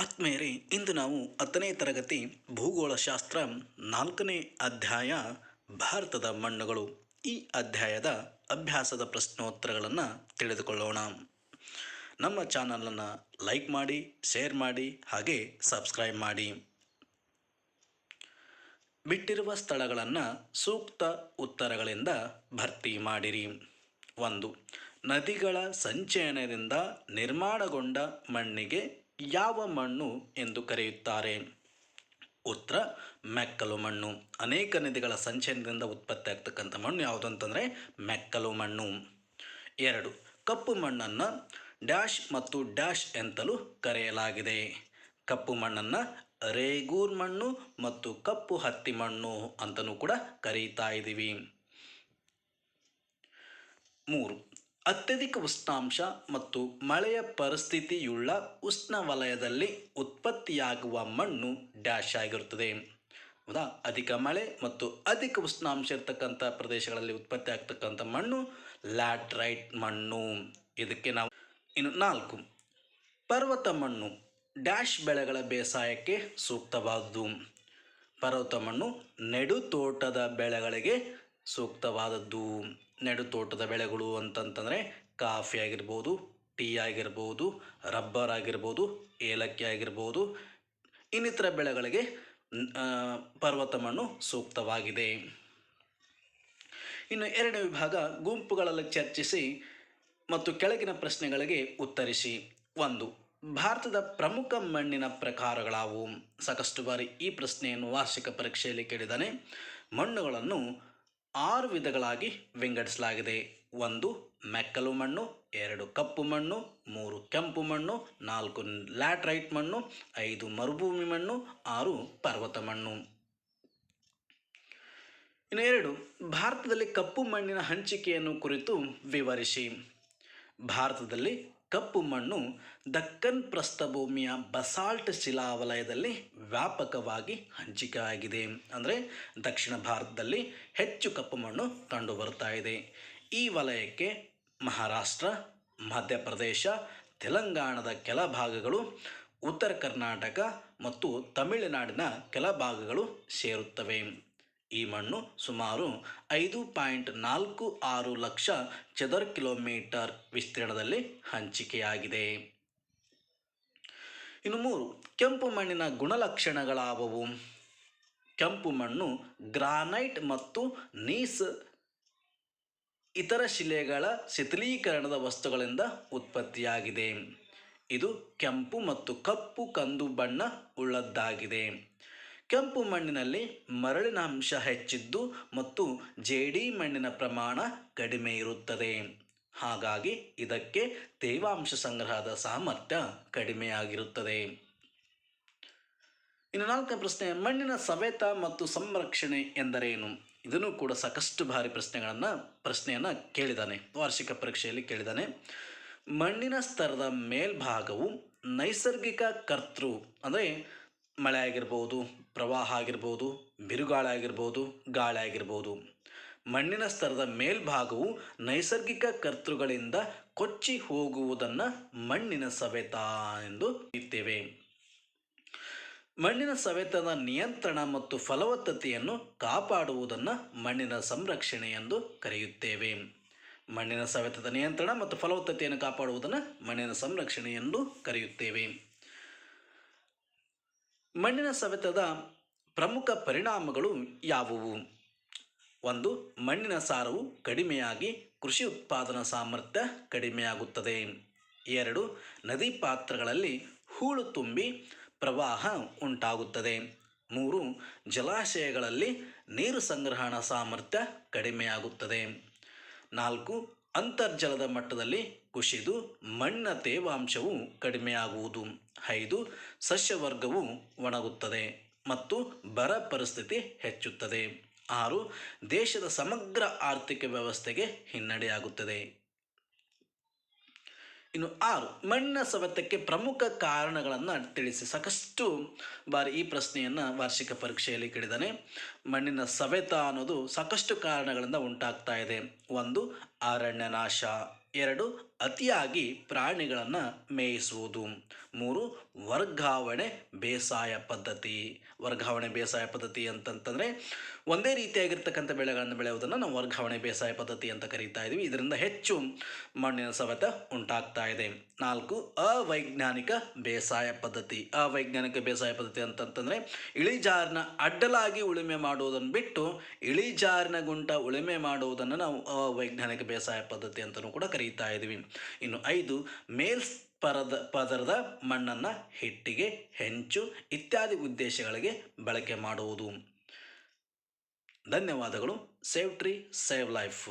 ಆತ್ಮೇರೆ ಇಂದು ನಾವು ಹತ್ತನೇ ತರಗತಿ ಭೂಗೋಳಶಾಸ್ತ್ರ ನಾಲ್ಕನೇ ಅಧ್ಯಾಯ ಭಾರತದ ಮಣ್ಣುಗಳು. ಈ ಅಧ್ಯಾಯದ ಅಭ್ಯಾಸದ ಪ್ರಶ್ನೋತ್ತರಗಳನ್ನು ತಿಳಿದುಕೊಳ್ಳೋಣ. ನಮ್ಮ ಚಾನಲನ್ನು ಲೈಕ್ ಮಾಡಿ, ಶೇರ್ ಮಾಡಿ, ಹಾಗೆ ಸಬ್ಸ್ಕ್ರೈಬ್ ಮಾಡಿ. ಬಿಟ್ಟಿರುವ ಸ್ಥಳಗಳನ್ನು ಸೂಕ್ತ ಉತ್ತರಗಳಿಂದ ಭರ್ತಿ ಮಾಡಿರಿ. ಒಂದು, ನದಿಗಳ ಸಂಚಯನದಿಂದ ನಿರ್ಮಾಣಗೊಂಡ ಮಣ್ಣಿಗೆ ಯಾವ ಮಣ್ಣು ಎಂದು ಕರೆಯುತ್ತಾರೆ? ಉತ್ತರ, ಮೆಕ್ಕಲು ಮಣ್ಣು. ಅನೇಕ ನದಿಗಳ ಸಂಚಯನದಿಂದ ಉತ್ಪತ್ತಿ ಆಗ್ತಕ್ಕಂಥ ಮಣ್ಣು ಯಾವುದು ಅಂತಂದರೆ ಮೆಕ್ಕಲು ಮಣ್ಣು. ಎರಡು, ಕಪ್ಪು ಮಣ್ಣನ್ನು ಡ್ಯಾಶ್ ಮತ್ತು ಡ್ಯಾಶ್ ಎಂತಲೂ ಕರೆಯಲಾಗಿದೆ. ಕಪ್ಪು ಮಣ್ಣನ್ನು ರೇಗೂರ್ ಮಣ್ಣು ಮತ್ತು ಕಪ್ಪು ಹತ್ತಿ ಮಣ್ಣು ಅಂತಲೂ ಕೂಡ ಕರೀತಾ ಇದ್ದೀವಿ ಮೂರು ಅತ್ಯಧಿಕ ಉಷ್ಣಾಂಶ ಮತ್ತು ಮಳೆಯ ಪರಿಸ್ಥಿತಿಯುಳ್ಳ ಉಷ್ಣವಲಯದಲ್ಲಿ ಉತ್ಪತ್ತಿಯಾಗುವ ಮಣ್ಣು ಡ್ಯಾಶ್ ಆಗಿರುತ್ತದೆ. ಹೌದಾ? ಅಧಿಕ ಮಳೆ ಮತ್ತು ಅಧಿಕ ಉಷ್ಣಾಂಶ ಇರ್ತಕ್ಕಂಥ ಪ್ರದೇಶಗಳಲ್ಲಿ ಉತ್ಪತ್ತಿ ಆಗ್ತಕ್ಕಂಥ ಮಣ್ಣು ಲ್ಯಾಟ್ರೈಟ್ ಮಣ್ಣು. ಇದಕ್ಕೆ ನಾವು ಇನ್ನು ನಾಲ್ಕು. ಪರ್ವತ ಮಣ್ಣು ಡ್ಯಾಶ್ ಬೆಳೆಗಳ ಬೇಸಾಯಕ್ಕೆ ಸೂಕ್ತವಾದದ್ದು ಪರ್ವತ ಮಣ್ಣು ನೆಡುತೋಟದ ಬೆಳೆಗಳಿಗೆ ಸೂಕ್ತವಾದದ್ದು ನೆಡುತೋಟದ ಬೆಳೆಗಳು ಅಂತಂತಂದರೆ ಕಾಫಿ ಆಗಿರ್ಬೋದು, ಟೀ ಆಗಿರ್ಬೋದು, ರಬ್ಬರ್ ಆಗಿರ್ಬೋದು, ಏಲಕ್ಕಿ ಆಗಿರ್ಬೋದು, ಇನ್ನಿತರ ಬೆಳೆಗಳಿಗೆ ಪರ್ವತ ಮಣ್ಣು ಸೂಕ್ತವಾಗಿದೆ. ಇನ್ನು ಎರಡನೇ ವಿಭಾಗ ಗುಂಪುಗಳಲ್ಲಿ ಚರ್ಚಿಸಿ ಮತ್ತು ಕೆಳಗಿನ ಪ್ರಶ್ನೆಗಳಿಗೆ ಉತ್ತರಿಸಿ. ಒಂದು, ಭಾರತದ ಪ್ರಮುಖ ಮಣ್ಣಿನ ಪ್ರಕಾರಗಳಾವು? ಸಾಕಷ್ಟು ಬಾರಿ ಈ ಪ್ರಶ್ನೆಯನ್ನು ವಾರ್ಷಿಕ ಪರೀಕ್ಷೆಯಲ್ಲಿ ಕೇಳಿದ್ದಾನೆ. ಮಣ್ಣುಗಳನ್ನು ಆರು ವಿಧಗಳಾಗಿ ವಿಂಗಡಿಸಲಾಗಿದೆ. ಒಂದು, ಮೆಕ್ಕಲು ಮಣ್ಣು, ಎರಡು, ಕಪ್ಪು ಮಣ್ಣು, ಮೂರು, ಕೆಂಪು ಮಣ್ಣು, ನಾಲ್ಕು, ಲ್ಯಾಟ್ರೈಟ್ ಮಣ್ಣು, ಐದು, ಮರುಭೂಮಿ ಮಣ್ಣು, ಆರು, ಪರ್ವತ ಮಣ್ಣು. ಇನ್ನು ಎರಡು, ಭಾರತದಲ್ಲಿ ಕಪ್ಪು ಮಣ್ಣಿನ ಹಂಚಿಕೆಯನ್ನು ಕುರಿತು ವಿವರಿಸಿ. ಭಾರತದಲ್ಲಿ ಕಪ್ಪು ಮಣ್ಣು ದಕ್ಕನ್ ಪ್ರಸ್ಥಭೂಮಿಯ ಬಸಾಲ್ಟ್ ಶಿಲಾವಲಯದಲ್ಲಿ ವ್ಯಾಪಕವಾಗಿ ಹಂಚಿಕೆಯಾಗಿದೆ. ಅಂದರೆ ದಕ್ಷಿಣ ಭಾರತದಲ್ಲಿ ಹೆಚ್ಚು ಕಪ್ಪು ಮಣ್ಣು ಕಂಡುಬರ್ತಾ ಇದೆ. ಈ ವಲಯಕ್ಕೆ ಮಹಾರಾಷ್ಟ್ರ, ಮಧ್ಯಪ್ರದೇಶ, ತೆಲಂಗಾಣದ ಕೆಲ ಭಾಗಗಳು, ಉತ್ತರ ಕರ್ನಾಟಕ ಮತ್ತು ತಮಿಳುನಾಡಿನ ಕೆಲ ಭಾಗಗಳು ಸೇರುತ್ತವೆ. ಈ ಮಣ್ಣು ಸುಮಾರು ಐದು ಪಾಯಿಂಟ್ ನಾಲ್ಕು ಆರು ಲಕ್ಷ ಚದರ ಕಿಲೋಮೀಟರ್ ವಿಸ್ತೀರ್ಣದಲ್ಲಿ ಹಂಚಿಕೆಯಾಗಿದೆ. ಇನ್ನು ಮೂರು, ಕೆಂಪು ಮಣ್ಣಿನ ಗುಣಲಕ್ಷಣಗಳಾವವು? ಕೆಂಪು ಮಣ್ಣು ಗ್ರಾನೈಟ್ ಮತ್ತು ನೀಸ್ ಇತರ ಶಿಲೆಗಳ ಶಿಥಿಲೀಕರಣದ ವಸ್ತುಗಳಿಂದ ಉತ್ಪತ್ತಿಯಾಗಿದೆ. ಇದು ಕೆಂಪು ಮತ್ತು ಕಪ್ಪು ಕಂದು ಬಣ್ಣ ಉಳ್ಳದ್ದಾಗಿದೆ. ಕೆಂಪು ಮಣ್ಣಿನಲ್ಲಿ ಮರಳಿನ ಅಂಶ ಹೆಚ್ಚಿದ್ದು ಮತ್ತು ಜೇಡಿ ಮಣ್ಣಿನ ಪ್ರಮಾಣ ಕಡಿಮೆ ಇರುತ್ತದೆ. ಹಾಗಾಗಿ ಇದಕ್ಕೆ ತೇವಾಂಶ ಸಂಗ್ರಹದ ಸಾಮರ್ಥ್ಯ ಕಡಿಮೆಯಾಗಿರುತ್ತದೆ. ಇನ್ನು ನಾಲ್ಕನೇ ಪ್ರಶ್ನೆ, ಮಣ್ಣಿನ ಸವೆತ ಮತ್ತು ಸಂರಕ್ಷಣೆ ಎಂದರೇನು? ಇದನ್ನು ಕೂಡ ಸಾಕಷ್ಟು ಬಾರಿ ಪ್ರಶ್ನೆಗಳನ್ನು, ಪ್ರಶ್ನೆಯನ್ನು ಕೇಳಿದ್ದಾನೆ ವಾರ್ಷಿಕ ಪರೀಕ್ಷೆಯಲ್ಲಿ ಕೇಳಿದ್ದಾನೆ ಮಣ್ಣಿನ ಸ್ತರದ ಮೇಲ್ಭಾಗವು ನೈಸರ್ಗಿಕ ಕರ್ತೃ, ಅಂದರೆ ಮಳೆ ಆಗಿರ್ಬೋದು ಪ್ರವಾಹ ಆಗಿರ್ಬೋದು ಬಿರುಗಾಳಿ ಆಗಿರ್ಬೋದು ಗಾಳಿ ಆಗಿರ್ಬೋದು ಮಣ್ಣಿನ ಸ್ತರದ ಮೇಲ್ಭಾಗವು ನೈಸರ್ಗಿಕ ಕರ್ತೃಗಳಿಂದ ಕೊಚ್ಚಿ ಹೋಗುವುದನ್ನು ಮಣ್ಣಿನ ಸವೆತ ಎಂದು ಕರೆಯುತ್ತೇವೆ ಮಣ್ಣಿನ ಸವೆತದ ನಿಯಂತ್ರಣ ಮತ್ತು ಫಲವತ್ತತೆಯನ್ನು ಕಾಪಾಡುವುದನ್ನು ಮಣ್ಣಿನ ಸಂರಕ್ಷಣೆ ಎಂದು ಕರೆಯುತ್ತೇವೆ. ಮಣ್ಣಿನ ಸವೆತದ ನಿಯಂತ್ರಣ ಮತ್ತು ಫಲವತ್ತತೆಯನ್ನು ಕಾಪಾಡುವುದನ್ನು ಮಣ್ಣಿನ ಸಂರಕ್ಷಣೆ ಎಂದು ಕರೆಯುತ್ತೇವೆ. ಮಣ್ಣಿನ ಸವೆತದ ಪ್ರಮುಖ ಪರಿಣಾಮಗಳು ಯಾವುವು? ಒಂದು, ಮಣ್ಣಿನ ಸಾರವು ಕಡಿಮೆಯಾಗಿ ಕೃಷಿ ಉತ್ಪಾದನಾ ಸಾಮರ್ಥ್ಯ ಕಡಿಮೆಯಾಗುತ್ತದೆ. ಎರಡು, ನದಿ ಪಾತ್ರಗಳಲ್ಲಿ ಹೂಳು ತುಂಬಿ ಪ್ರವಾಹ ಉಂಟಾಗುತ್ತದೆ. ಮೂರು, ಜಲಾಶಯಗಳಲ್ಲಿ ನೀರು ಸಂಗ್ರಹಣಾ ಸಾಮರ್ಥ್ಯ ಕಡಿಮೆಯಾಗುತ್ತದೆ. ನಾಲ್ಕು ಅಂತರ್ಜಲದ ಮಟ್ಟದಲ್ಲಿ ಕುಸಿದು ಮಣ್ಣಿನ ತೇವಾಂಶವು ಕಡಿಮೆಯಾಗುವುದು. ಐದು, ಸಸ್ಯವರ್ಗವು ಒಣಗುತ್ತದೆ ಮತ್ತು ಬರ ಪರಿಸ್ಥಿತಿ ಹೆಚ್ಚುತ್ತದೆ. ಆರು, ದೇಶದ ಸಮಗ್ರ ಆರ್ಥಿಕ ವ್ಯವಸ್ಥೆಗೆ ಹಿನ್ನಡೆಯಾಗುತ್ತದೆ. ಇನ್ನು ಆರು ಮಣ್ಣಿನ ಸವೆತಕ್ಕೆ ಪ್ರಮುಖ ಕಾರಣಗಳನ್ನು ತಿಳಿಸಿ. ಸಾಕಷ್ಟು ಬಾರಿ ಈ ಪ್ರಶ್ನೆಯನ್ನು ವಾರ್ಷಿಕ ಪರೀಕ್ಷೆಯಲ್ಲಿ ಕೇಳಿದ್ದಾನೆ. ಮಣ್ಣಿನ ಸವೆತ ಅನ್ನೋದು ಸಾಕಷ್ಟು ಕಾರಣಗಳಿಂದ ಉಂಟಾಗ್ತಾ ಇದೆ. ಒಂದು ಅರಣ್ಯ ನಾಶ ಎರಡು ಅತಿಯಾಗಿ ಪ್ರಾಣಿಗಳನ್ನು ಮೇಯಿಸುವುದು. ಮೂರು, ವರ್ಗಾವಣೆ ಬೇಸಾಯ ಪದ್ಧತಿ. ವರ್ಗಾವಣೆ ಬೇಸಾಯ ಪದ್ಧತಿ ಅಂತಂತಂದರೆ ಒಂದೇ ರೀತಿಯಾಗಿರ್ತಕ್ಕಂಥ ಬೆಳೆಗಳನ್ನು ಬೆಳೆಯುವುದನ್ನು ನಾವು ವರ್ಗಾವಣೆ ಬೇಸಾಯ ಪದ್ಧತಿ ಅಂತ ಕರೀತಾ ಇದ್ದೀವಿ ಇದರಿಂದ ಹೆಚ್ಚು ಮಣ್ಣಿನ ಸವೆತ ಉಂಟಾಗ್ತಾ ಇದೆ. ನಾಲ್ಕು, ಅವೈಜ್ಞಾನಿಕ ಬೇಸಾಯ ಪದ್ಧತಿ. ಅವೈಜ್ಞಾನಿಕ ಬೇಸಾಯ ಪದ್ಧತಿ ಅಂತಂತಂದರೆ ಇಳಿಜಾರಿನ ಅಡ್ಡಲಾಗಿ ಉಳುಮೆ ಮಾಡುವುದನ್ನು ಬಿಟ್ಟು ಇಳಿಜಾರಿನ ಗುಂಟ ಉಳುಮೆ ಮಾಡುವುದನ್ನು ನಾವು ಅವೈಜ್ಞಾನಿಕ ಬೇಸಾಯ ಪದ್ಧತಿ ಅಂತಲೂ ಕೂಡ ಕರೀತಾ ಇದ್ದೀವಿ ಇನ್ನು ಐದು ಮೇಲ್ ಪರದ ಪದರದ ಮಣ್ಣನ್ನು ಹಿಟ್ಟಿಗೆ ಹೆಂಚು ಇತ್ಯಾದಿ ಉದ್ದೇಶಗಳಿಗೆ ಬಳಕೆ ಮಾಡುವುದು. ಧನ್ಯವಾದಗಳು. Save tree, save life.